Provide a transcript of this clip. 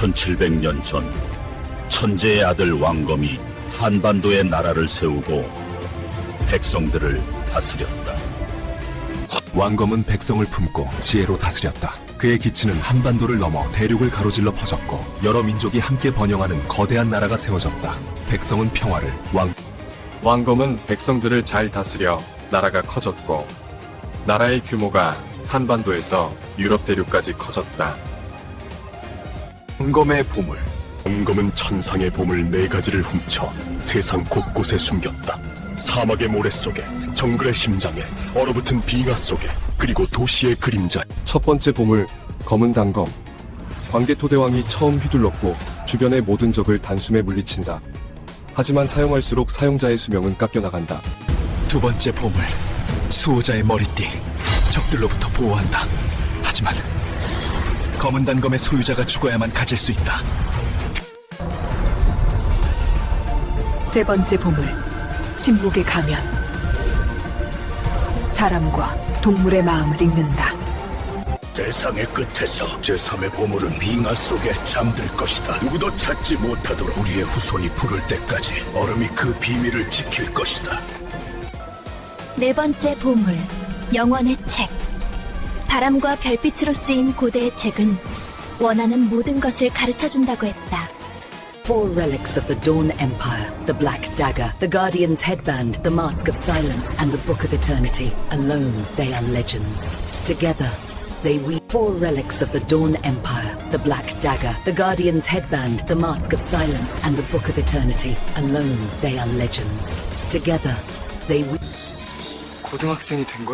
2700년 전 천재의 아들 왕검이 한반도에 나라를 세우고 백성들을 다스렸다. 왕검은 백성을 품고 지혜로 다스렸다. 그의 기치는 한반도를 넘어 대륙을 가로질러 퍼졌고 여러 민족이 함께 번영하는 거대한 나라가 세워졌다. 백성은 평화를 왕 왕검은 백성들을 잘 다스려 나라가 커졌고 나라의 규모가 한반도에서 유럽 대륙까지 커졌다. 왕검의 보물 왕검은 천상의 보물 네 가지를 훔쳐 세상 곳곳에 숨겼다. 사막의 모래 속에, 정글의 심장에, 얼어붙은 빙하 속에, 그리고 도시의 그림자. 첫 번째 보물 검은 단검 광개토대왕이 처음 휘둘렀고 주변의 모든 적을 단숨에 물리친다. 하지만 사용할수록 사용자의 수명은 깎여나간다. 두 번째 보물 수호자의 머리띠 적들로부터 보호한다 하지만 검은 단검의 소유자가 죽어야만 가질 수 있다 세 번째 보물 침묵의 가면 사람과 동물의 마음을 읽는다 세상의 끝에서 제3의 보물은 빙하 속에 잠들 것이다. 누구도 찾지 못하도록 우리의 후손이 부를 때까지 얼음이 그 비밀을 지킬 것이다. 네 번째 보물, 영원의 책. 바람과 별빛으로 쓰인 고대의 책은 원하는 모든 것을 가르쳐 준다고 했다. Four relics of the Dawn Empire the Black Dagger, the Guardian's Headband, the Mask of Silence, and the Book of Eternity. Alone, they are legends. Together, they weave four relics of the Dawn Empire the Black Dagger, the Guardian's Headband, the Mask of Silence, and the Book of Eternity. Alone, they are legends. Together, they weave. 고등학생이 된 거야?